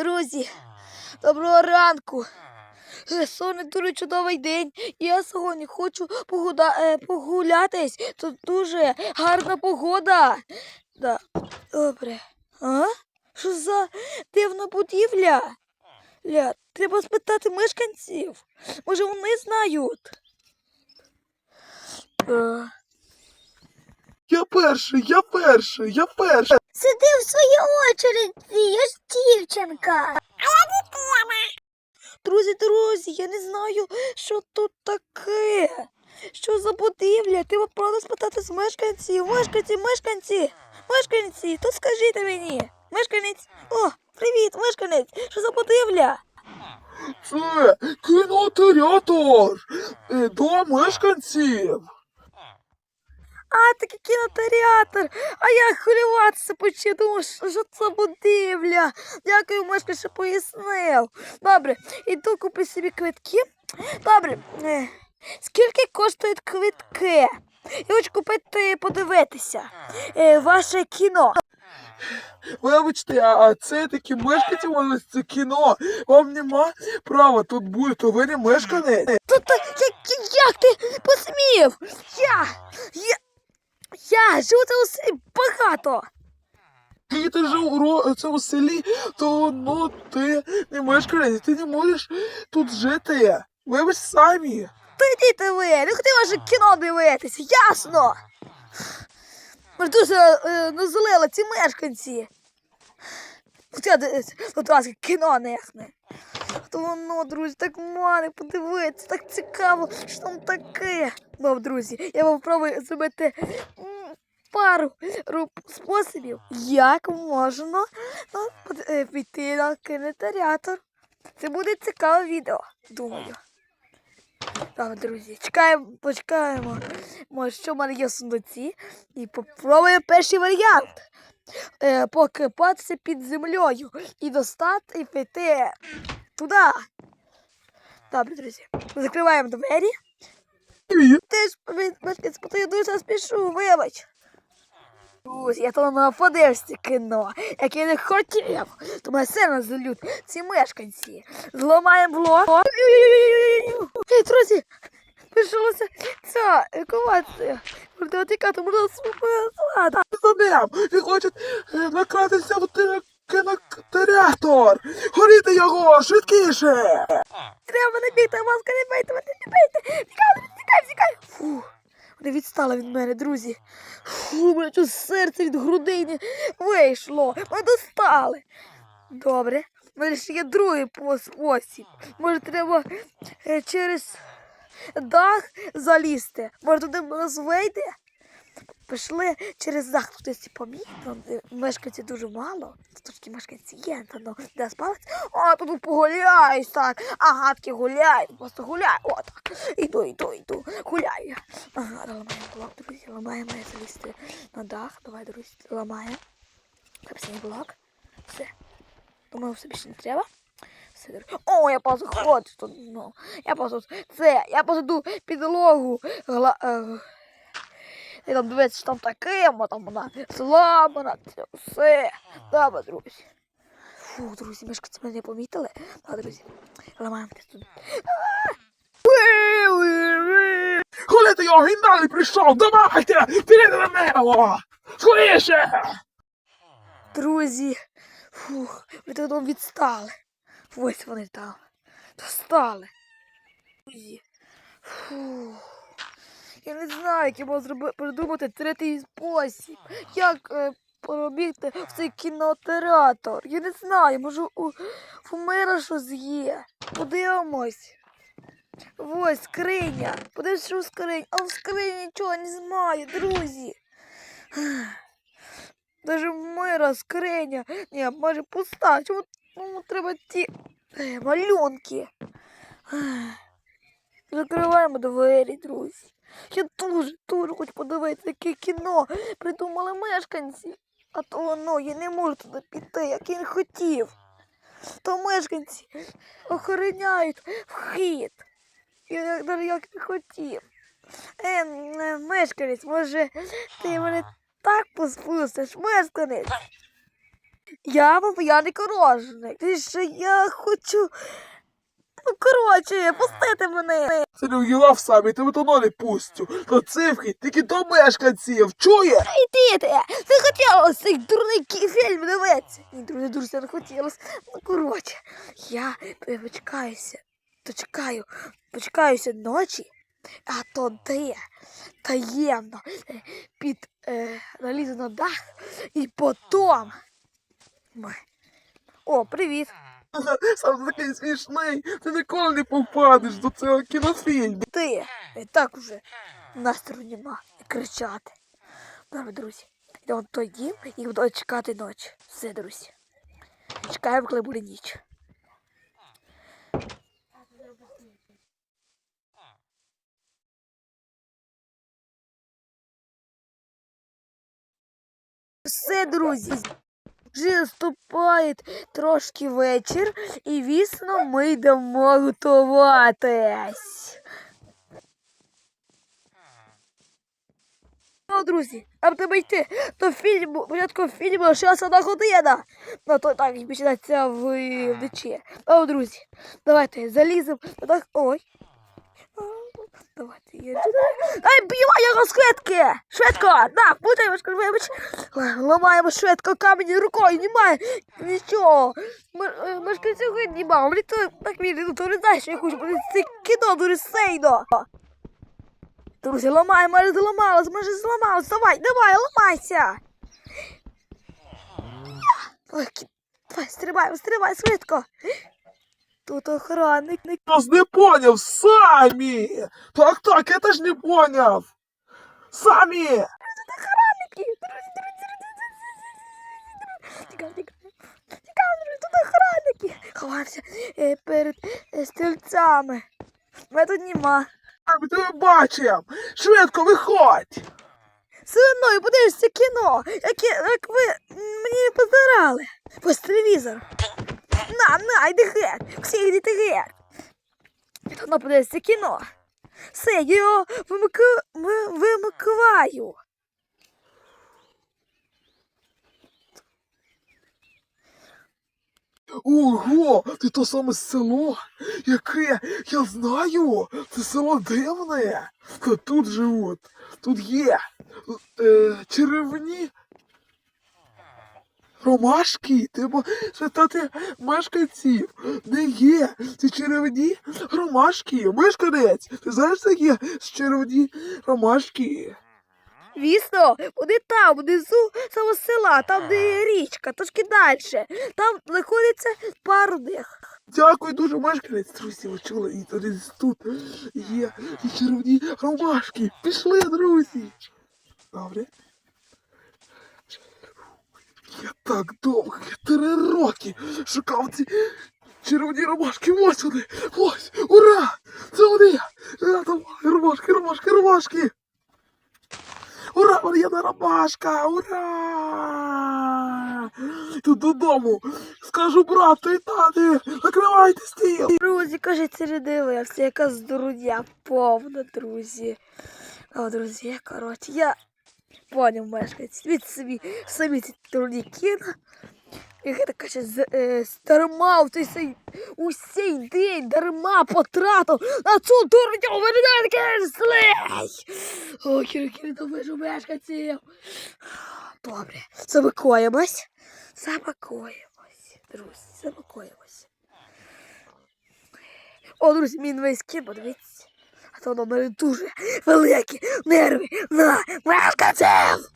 друзі, доброго ранку. Е, Сьогодні дуже чудовий день. Я сьогодні хочу погуда... е, погулятись. Тут дуже гарна погода. Да. Добре. А? Що за дивна будівля? Ля, треба спитати мешканців. Може, вони знають. Я перший, я перший, я перший. Сиди в своїй очереді, я ж дівчинка. Друзі, друзі, я не знаю, що тут таке. Що за будівля? Треба правда спитати з мешканців. Мешканці, мешканці, мешканці, то скажіть мені. Мешканець. О, привіт, мешканець. Що за будівля? Це кінотеатр е, до мешканців. А, такий кінотеатр. А я хвилюватися почав. Думав, що це будівля. Дякую, мешканець, що пояснив. Добре, іду купи собі квитки. Добре. е, Скільки коштують квитки? Я хочу купити подивитися. Е, ваше кіно. Вибачте, а а це такі мешканці, у нас це кіно. Вам нема права тут бути, то ви не мешканець. Тут як, як ти посмів? Я. Я. Я живу це усе багато. І ти жив у ро- це у селі, то ну ти не мешканець, ти не можеш тут жити. Вибач самі. То йдіть ви, не хотів ваше кіно дивитися, ясно. Ми ж дуже е, назлили ці мешканці. Хоча тут раз кіно нехне. То воно, друзі, так мане подивитися, так цікаво, що там таке. Ну, друзі, я вам спробую зробити пару способів, як можна ну, е, піти на кінотеатр. Це буде цікаве відео, думаю. Так, друзі, чекаємо, почекаємо. Може, що в мене є в сундуці. І попробуємо перший варіант. Е, покипатися під землею і достати і піти туди. Добре, друзі. Закриваємо двері. Ти ж я дуже спішу, вибач. Друзі, я то не подивився кіно, як я не хотів, то мене сильно залють ці мешканці. Зламаємо блок. Друзі, пішалося ця евакуація. Можна тікати, можна слада. За ним! Він хоче е, накратися в те- кінотеатр! Горіти його! Швидкіше! Треба не бігти, маска, не мене не тікай. Фу, вони відстала від мене, друзі. У мене чуть серце від грудини вийшло. Ми достали. Добре. У мене ще є другий по- спосіб. Може, треба е, через дах залізти. Може, туди нас вийде? Пішли через тут є помітно, де мешканців дуже мало. Трошки мешканці є, та ну, де спалець. О, тут погуляєш так. Ага, таки гуляй, просто гуляй. О, так. Іду, іду, іду. Гуляю. Ага, ламаємо блок, друзі, ламаємо, я залізти на дах. Давай, друзі, ламаємо. Капсінь блок. Все. Думаю, все більше не треба. О, я тут. Ну, я просто це, я просто підлогу. Гла, е, і там дивиться, що там таке, там вона зламана, це все. Добре, друзі. Фу, друзі, мешканці мене не помітили. Так, друзі, ламаємо десь тут. Горіти його! Він прийшов! Давайте! Нього! Скоріше! Друзі, фух, ви там відстали. Ось вони там. Достали. Друзі. Фух. Я не знаю, як я можу зроби- придумати третій спосіб. Як е, пробігти в цей кінотеатр. Я не знаю, може у, у мира щось є. Подивимось. Ось скриня. Подивись, що у скрині. А в скрині нічого немає, друзі. Даже мира скриня. Ні, може пуста. Чому ну, треба ті е, малюнки? Закриваємо двері, друзі. Я дуже, дуже хочу подивитися, яке кіно придумали мешканці. А то воно, я не можу туди піти, як я не хотів. То мешканці охороняють вхід. Я як, як не хотів. Е, е, мешканець, може, ти мене так поспустиш, мешканець. Я папаяний корожник. Ти що я хочу. Ну, коротше, пустити мене. Це не уїлав самі, тебе то не пустю. То цифки тільки до мешканців, чує? Йди ти! Не хотілося цей дурний фільм дивитися. Ні, друзі, дуже не хотілося. Ну, коротше, я почекаюся, дочекаю, почекаюся ночі, а тоді таємно е, під е, налізу на дах і потім. О, привіт! Сам такий смішний, ти ніколи не попадеш до цього кінофільму. Ти і так уже настрою нема кричати. Добре, друзі. Йдемо дім і буду чекати ночі. Все, друзі. Чекаємо, коли буде ніч. Все, друзі. Вже наступає трошки вечір, і вісно ми йдемо готуватись. Ну, друзі, а тебе йти до фільму, початку фільму ще одна година. Ну, то так починається вночі. Ну, друзі, давайте заліземо. Так, ой. Давайте я Ай, б'ємо його з швидко! Швидко! На, путаємо, скажу, вибач. Ламаємо швидко камінь рукою, немає нічого. Ми, е, ми цього не. Мені то так мені ну, то не знаєш, що я хочу подивитися це кіно дуже сильно. Друзі, ламай, майже зламалось, майже зламалось. Давай, давай, ламайся. Ой, стрибай, стрибай, швидко. Тут охранник. не- Нас не поняв, самі! Так, так, я теж не поняв. Самі! Тут Охранники. Тікай, тікай. Тікай, тут охранники. Ховався е, перед е, стрільцями. Мене тут нема. Ми тебе бачимо! Швидко виходь! Синою, подивишся кіно, яке, як ви мені позирали. Ось телевізор. На, на, йди геть. Всі йдіть геть. Воно подивишся кіно. Все, я його вимик... ви- вимикаю. Ого, ти то саме село, яке я знаю. Це село дивне. Та тут живуть. Тут є е, черевні. Ромашки, треба спитати мешканців, де є ці черевні ромашки. Мешканець, ти знаєш, де є черевні ромашки? Звісно, вони там, внизу самого села, там де є річка, трошки далі. Там знаходиться пару них. Дякую дуже, мешканець. Друзі, ви чули, і тут є і червоні ромашки. Пішли, друзі. Добре. Я так довго, я три роки шукав ці червоні ромашки. Ось вони. Ось. Ура! Це вони. Ура, давай, ромашки, ромашки, ромашки. Ура, Мар'яна ромашка! Ура! Тут додому. Скажу брату і тати, накривайте стіл. Друзі, кажеться, не дивився, яка здурня повна, друзі. О, друзі, коротше, я поняв мешканці. Від собі самі ці дурні кіно. І я так ще з, е, дарма в цей сей, усій день дарма потратив на цю дурню таке злий. Ой, кілька ненавижу мешканців. Добре, замикуємось. Замикуємось, друзі, замикуємось. О, друзі, мій весь кін, подивіться. То воно мене дуже великі нерви на мешканців.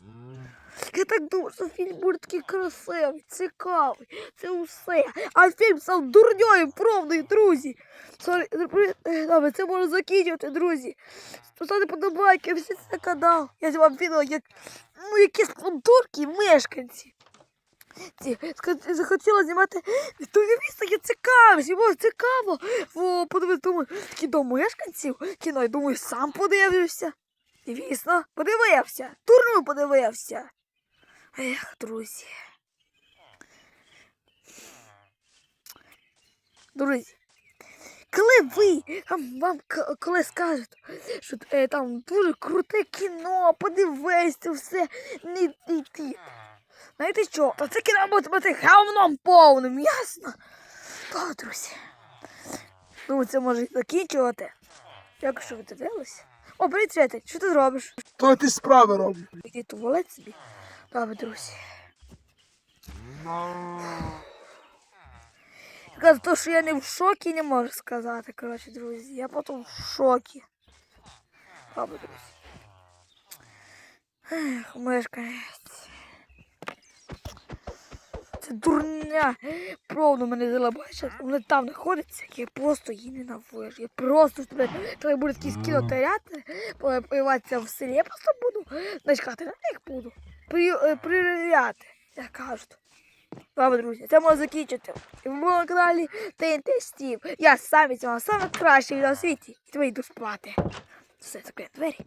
Я так думаю, що фільм буде такий красивий, цікавий, це усе. А фільм став дурньою, правдою, друзі. Сорі, е, це можна закінчувати, друзі. Поставте подобайки, всі це канал. Я вам відео, як ну, якісь дурки мешканці. Захотіла знімати то є цікаве, цікаво. О, подивись, думаю, кіно мешканців, кіно, я думаю, сам подивлюся. Звісно, подивився, турну подивився. Ех, друзі. Друзі, коли ви там вам коли скажуть, що е, там дуже круте кіно, подивися все, не йти. Знаєте що? Та це кіно буде бути говном повним, ясно? Так, друзі. Ну, це може закінчувати. Як що ви дивились? О, привіт, Святий, що ти зробиш? То ті справи роблю. Іди туалет собі. Добре, друзі. Якраз то, що я не в шокі, не можу сказати. Коротше, друзі. Я потім в шокі. Добре, друзі. Ех, мешканець. Це дурня. Правда мене залабачать. Вони там знаходяться, я просто її ненавижу. Я просто тебе треба буде якісь кінотеатри, появатися в селі. Я просто буду начкати на них буду. При, е, як кажуть. Добре, друзі, це можна закінчити. І в моєму каналі ТНТ Стів. Я сам від цього краще на світі. І тебе йду спати. Все, закрив двері.